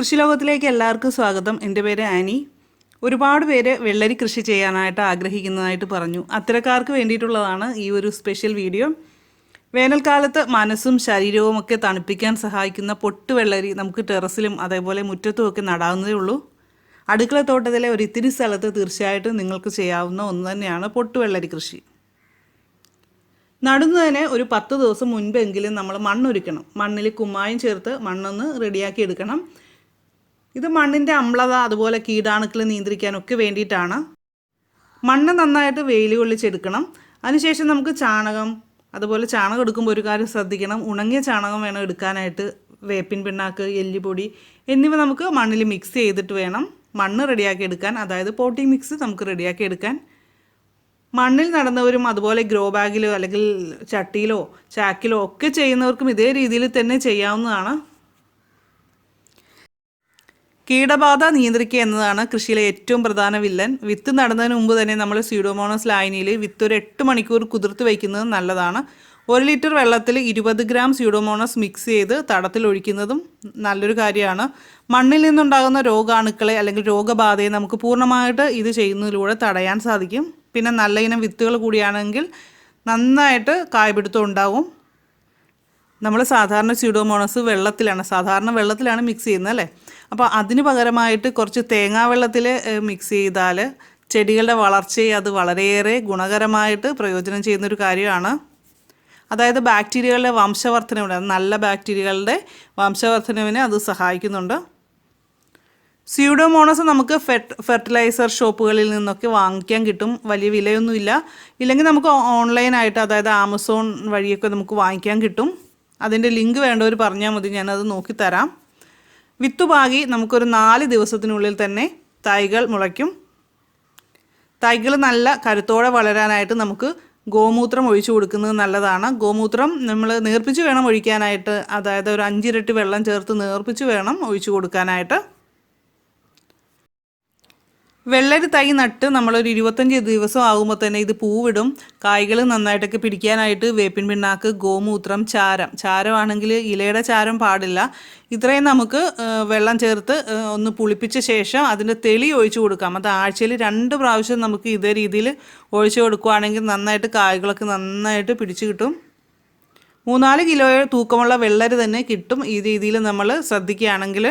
കൃഷിലോകത്തിലേക്ക് എല്ലാവർക്കും സ്വാഗതം. എന്റെ പേര് ആനി. ഒരുപാട് പേര് വെള്ളരി കൃഷി ചെയ്യാനായിട്ട് ആഗ്രഹിക്കുന്നതായിട്ട് പറഞ്ഞു. അത്തരക്കാർക്ക് വേണ്ടിയിട്ടുള്ളതാണ് ഈ ഒരു സ്പെഷ്യൽ വീഡിയോ. വേനൽക്കാലത്ത് മനസ്സും ശരീരവും ഒക്കെ തണുപ്പിക്കാൻ സഹായിക്കുന്ന പൊട്ട് വെള്ളരി നമുക്ക് ടെറസിലും അതേപോലെ മുറ്റത്തും ഒക്കെ നടാവുന്നതേ ഉള്ളൂ. അടുക്കളത്തോട്ടത്തിലെ ഒരു ഇത്തിരി സ്ഥലത്ത് തീർച്ചയായിട്ടും നിങ്ങൾക്ക് ചെയ്യാവുന്ന ഒന്ന് തന്നെയാണ് പൊട്ടുവെള്ളരി കൃഷി. നടുന്നതിന് ഒരു പത്ത് ദിവസം മുൻപെങ്കിലും നമ്മൾ മണ്ണൊരുക്കണം. മണ്ണിൽ കുമ്മായം ചേർത്ത് മണ്ണൊന്ന് റെഡിയാക്കി എടുക്കണം. ഇത് മണ്ണിന്റെ അമ്ലത അതുപോലെ കീടാണുക്കൾ നിയന്ത്രിക്കാനൊക്കെ വേണ്ടിയിട്ടാണ്. മണ്ണ് നന്നായിട്ട് വെയിൽ കൊള്ളിച്ചെടുക്കണം. അതിനുശേഷം നമുക്ക് ചാണകം അതുപോലെ ചാണകം എടുക്കുമ്പോൾ ഒരു കാര്യം ശ്രദ്ധിക്കണം. ഉണങ്ങിയ ചാണകം വേണം എടുക്കാനായിട്ട്. വേപ്പിൻ പിണ്ണാക്ക് എല്ലുപൊടി എന്നിവ നമുക്ക് മണ്ണിൽ മിക്സ് ചെയ്തിട്ട് വേണം. മണ്ണ് റെഡിയാക്കി എടുക്കാൻ. അതായത് പോട്ടി മിക്സ് നമുക്ക് റെഡിയാക്കി എടുക്കാൻ. മണ്ണിൽ നടന്നവരും അതുപോലെ ഗ്രോ ബാഗിലോ അല്ലെങ്കിൽ ചട്ടിയിലോ ചാക്കിലോ ഒക്കെ ചെയ്യുന്നവർക്കും ഇതേ രീതിയിൽ തന്നെ ചെയ്യാവുന്നതാണ്. കീടബാധ നിയന്ത്രിക്കുക എന്നതാണ് കൃഷിയിലെ ഏറ്റവും പ്രധാന വില്ലൻ. വിത്ത് നടുന്നതിന് മുമ്പ് തന്നെ നമ്മൾ സ്യൂഡോമോണസ് ലായനിയിൽ വിത്ത് ഒരു എട്ട് മണിക്കൂർ കുതിർത്ത് വയ്ക്കുന്നത് നല്ലതാണ്. ഒരു ലിറ്റർ വെള്ളത്തിൽ ഇരുപത് ഗ്രാം സ്യൂഡോമോണസ് മിക്സ് ചെയ്ത് തടത്തിൽ ഒഴിക്കുന്നതും നല്ലൊരു കാര്യമാണ്. മണ്ണിൽ നിന്നുണ്ടാകുന്ന രോഗാണുക്കളെ അല്ലെങ്കിൽ രോഗബാധയെ നമുക്ക് പൂർണമായിട്ട് ഇത് ചെയ്യുന്നതിലൂടെ തടയാൻ സാധിക്കും. പിന്നെ നല്ല ഇനം വിത്തുകൾ കൂടിയാണെങ്കിൽ നന്നായിട്ട് കായപിടുത്തം ഉണ്ടാവും. നമ്മൾ സാധാരണ സ്യൂഡോമോണസ് വെള്ളത്തിലാണ് സാധാരണ വെള്ളത്തിലാണ് മിക്സ് ചെയ്യുന്നത് അല്ലേ? അപ്പോൾ അതിന് പകരമായിട്ട് കുറച്ച് തേങ്ങാ വെള്ളത്തിൽ മിക്സ് ചെയ്താൽ ചെടികളുടെ വളർച്ചയെ അത് വളരെയേറെ ഗുണകരമായിട്ട് പ്രയോജനം ചെയ്യുന്നൊരു കാര്യമാണ്. അതായത് ബാക്ടീരിയകളുടെ വംശവർദ്ധനവിന് നല്ല ബാക്ടീരിയകളുടെ വംശവർദ്ധനവിന് അത് സഹായിക്കുന്നുണ്ട്. സ്യൂഡോമോണസ് നമുക്ക് ഫെർട്ട് ഫെർട്ടിലൈസർ ഷോപ്പുകളിൽ നിന്നൊക്കെ വാങ്ങിക്കാൻ കിട്ടും. വലിയ വിലയൊന്നുമില്ല. ഇല്ലെങ്കിൽ നമുക്ക് ഓൺലൈനായിട്ട് അതായത് ആമസോൺ വഴിയൊക്കെ നമുക്ക് വാങ്ങിക്കാൻ കിട്ടും. അതിന്റെ ലിങ്ക് വേണ്ടവർ പറഞ്ഞാൽ മതി ഞാനത് നോക്കിത്തരാം. വിത്തുപാകി നമുക്കൊരു നാല് ദിവസത്തിനുള്ളിൽ തന്നെ തൈകൾ മുളയ്ക്കും. തൈകൾ നല്ല കരുത്തോടെ വളരാനായിട്ട് നമുക്ക് ഗോമൂത്രം ഒഴിച്ചു കൊടുക്കുന്നത് നല്ലതാണ്. ഗോമൂത്രം നമ്മൾ നേർപ്പിച്ച് വേണം ഒഴിക്കാനായിട്ട്. അതായത് ഒരു അഞ്ചിരട്ടി വെള്ളം ചേർത്ത് നേർപ്പിച്ച് വേണം ഒഴിച്ചു കൊടുക്കാനായിട്ട്. വെള്ളരി തൈ നട്ട് നമ്മളൊരു ഇരുപത്തഞ്ച് ദിവസം ആകുമ്പോൾ തന്നെ ഇത് പൂവിടും. കായ്കൾ നന്നായിട്ടൊക്കെ പിടിക്കാനായിട്ട് വേപ്പിൻ പിണ്ണാക്ക് ഗോമൂത്രം ചാരം. ചാരമാണെങ്കിൽ ഇലയുടെ ചാരം പാടില്ല. ഇത്രയും നമുക്ക് വെള്ളം ചേർത്ത് ഒന്ന് പുളിപ്പിച്ച ശേഷം അതിന്റെ തെളി ഒഴിച്ചു കൊടുക്കാം. അത് ആഴ്ചയിൽ രണ്ട് പ്രാവശ്യം നമുക്ക് ഇതേ രീതിയിൽ ഒഴിച്ചു കൊടുക്കുകയാണെങ്കിൽ നന്നായിട്ട് കായ്കളൊക്കെ നന്നായിട്ട് പിടിച്ചു കിട്ടും. മൂന്നാൽ കിലോ തൂക്കമുള്ള വെള്ളരി തന്നെ കിട്ടും. ഈ രീതിയിൽ നമ്മൾ ശ്രദ്ധിക്കുകയാണെങ്കിൽ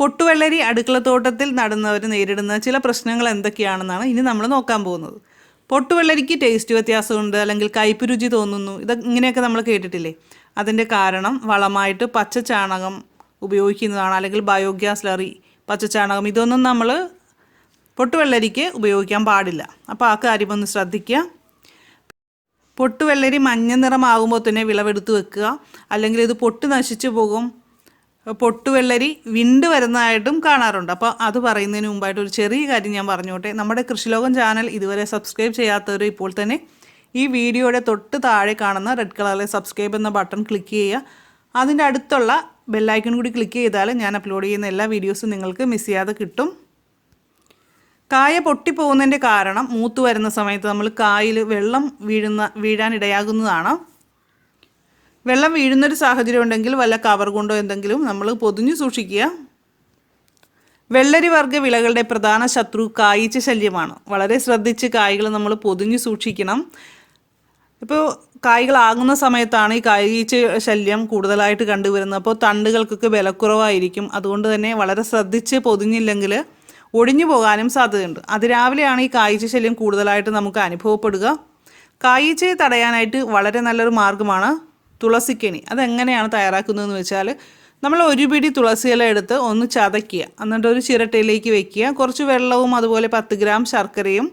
പൊട്ടുവെള്ളരി അടുക്കളത്തോട്ടത്തിൽ നടുന്നവർ നേരിടുന്ന ചില പ്രശ്നങ്ങൾ എന്തൊക്കെയാണെന്നാണ് ഇനി നമ്മൾ നോക്കാൻ പോകുന്നത്. പൊട്ടുവെള്ളരിക്ക് ടേസ്റ്റ് വ്യത്യാസമുണ്ട് അല്ലെങ്കിൽ കയ്പ് രുചി തോന്നുന്നു ഇത് ഇങ്ങനെയൊക്കെ നമ്മൾ കേട്ടിട്ടില്ലേ? അതിന്റെ കാരണം വളമായിട്ട് പച്ച ചാണകം ഉപയോഗിക്കുന്നതാണ് അല്ലെങ്കിൽ ബയോഗ്യാസ് ലറി പച്ചച്ചാണകം ഇതൊന്നും നമ്മൾ പൊട്ടുവെള്ളരിക്ക് ഉപയോഗിക്കാൻ പാടില്ല. അപ്പോൾ ആ കാര്യം ഒന്ന് ശ്രദ്ധിക്കുക. പൊട്ടുവെള്ളരി മഞ്ഞ നിറമാകുമ്പോൾ തന്നെ വിളവെടുത്ത് വെക്കുക. അല്ലെങ്കിൽ ഇത് പൊട്ട് നശിച്ചു പോകും. പൊട്ടുവെള്ളരി വിണ്ട് വരുന്നതായിട്ടും കാണാറുണ്ട്. അപ്പോൾ അത് പറയുന്നതിന് മുമ്പായിട്ട് ഒരു ചെറിയ കാര്യം ഞാൻ പറഞ്ഞോട്ടെ. നമ്മുടെ കൃഷിലോകം ചാനൽ ഇതുവരെ സബ്സ്ക്രൈബ് ചെയ്യാത്തവർ ഇപ്പോൾ തന്നെ ഈ വീഡിയോയുടെ തൊട്ട് താഴെ കാണുന്ന റെഡ് കളറിലെ സബ്സ്ക്രൈബ് എന്ന ബട്ടൺ ക്ലിക്ക് ചെയ്യുക. അതിന്റെ അടുത്തുള്ള ബെല്ലൈക്കൺ കൂടി ക്ലിക്ക് ചെയ്താൽ ഞാൻ അപ്ലോഡ് ചെയ്യുന്ന എല്ലാ വീഡിയോസും നിങ്ങൾക്ക് മിസ് ചെയ്യാതെ കിട്ടും. കായ പൊട്ടിപ്പോകുന്നതിന്റെ കാരണം മൂത്ത് വരുന്ന സമയത്ത് നമ്മൾ കായിൽ വെള്ളം വീഴുന്ന വീഴാനിടയാകുന്നതാണ് വെള്ളം വീഴുന്നൊരു സാഹചര്യം ഉണ്ടെങ്കിൽ വല്ല കവർ കൊണ്ടോ എന്തെങ്കിലും നമ്മൾ പൊതിഞ്ഞു സൂക്ഷിക്കുക. വെള്ളരി വർഗ വിളകളുടെ പ്രധാന ശത്രു കായ്ച്ച ശല്യമാണ്. വളരെ ശ്രദ്ധിച്ച് കായ്കൾ നമ്മൾ പൊതിഞ്ഞു സൂക്ഷിക്കണം. ഇപ്പോൾ കായ്കളാകുന്ന സമയത്താണ് ഈ കായ്ച്ച ശല്യം കൂടുതലായിട്ട് കണ്ടുവരുന്നത്. അപ്പോൾ തണ്ടുകൾക്കൊക്കെ വിലക്കുറവായിരിക്കും. അതുകൊണ്ട് തന്നെ വളരെ ശ്രദ്ധിച്ച് പൊതിഞ്ഞില്ലെങ്കിൽ ഒടിഞ്ഞു പോകാനും സാധ്യതയുണ്ട്. അതിരാവിലെയാണ് ഈ കായ്ച്ച ശല്യം കൂടുതലായിട്ട് നമുക്ക് അനുഭവപ്പെടുക. കായ്ച്ചയെ തടയാനായിട്ട് വളരെ നല്ലൊരു മാർഗമാണ് തുളസിക്കണി അതെങ്ങനെയാണ് തയ്യാറാക്കുന്നതെന്ന് വെച്ചാൽ നമ്മൾ ഒരു പിടി തുളസി ഇല എടുത്ത് ഒന്ന് ചതയ്ക്കുക. എന്നിട്ട് ഒരു ചിരട്ടയിലേക്ക് വെക്കുക. കുറച്ച് വെള്ളവും അതുപോലെ പത്ത് ഗ്രാം ശർക്കരയും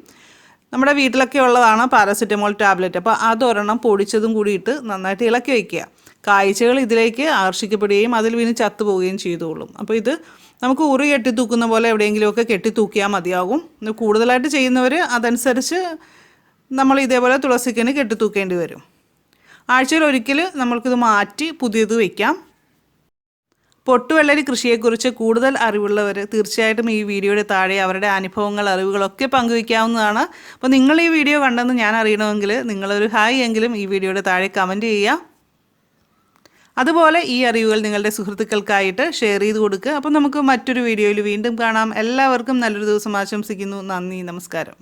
നമ്മുടെ വീട്ടിലൊക്കെ ഉള്ളതാണ് പാരസെറ്റമോൾ ടാബ്ലറ്റ്. അപ്പോൾ അതൊരെണ്ണം പൊടിച്ചതും കൂടി ഇട്ട് നന്നായിട്ട് ഇളക്കി വയ്ക്കുക കാഴ്ചകൾ ഇതിലേക്ക് ആകർഷിക്കപ്പെടുകയും അതിൽ വീണ് ചത്തുപോവുകയും ചെയ്തോളും. അപ്പോൾ ഇത് നമുക്ക് ഉറി കെട്ടി തൂക്കുന്ന പോലെ എവിടെയെങ്കിലുമൊക്കെ കെട്ടി തൂക്കിയാൽ മതിയാകും. കൂടുതലായിട്ട് ചെയ്യുന്നവർ അതനുസരിച്ച് നമ്മൾ ഇതേപോലെ തുളസിക്കന് കെട്ടി തൂക്കേണ്ടി വരും. ആഴ്ചയിൽ ഒരിക്കൽ നമ്മൾക്കിത് മാറ്റി പുതിയത് വയ്ക്കാം പൊട്ടുവെള്ളരി കൃഷിയെക്കുറിച്ച് കൂടുതൽ അറിവുള്ളവർ തീർച്ചയായിട്ടും ഈ വീഡിയോയുടെ താഴെ അവരുടെ അനുഭവങ്ങൾ അറിവുകളൊക്കെ പങ്കുവയ്ക്കാവുന്നതാണ് അപ്പോൾ നിങ്ങൾ ഈ വീഡിയോ കണ്ടെന്ന് ഞാൻ അറിയണമെങ്കിൽ നിങ്ങളൊരു ഹായ് എങ്കിലും ഈ വീഡിയോയുടെ താഴെ കമന്റ് ചെയ്യുക. അതുപോലെ ഈ അറിവുകൾ നിങ്ങളുടെ സുഹൃത്തുക്കൾക്കായിട്ട് ഷെയർ ചെയ്ത് കൊടുക്കുക. അപ്പോൾ നമുക്ക് മറ്റൊരു വീഡിയോയിൽ വീണ്ടും കാണാം. എല്ലാവർക്കും നല്ലൊരു ദിവസം ആശംസിക്കുന്നു. നന്ദി നമസ്കാരം.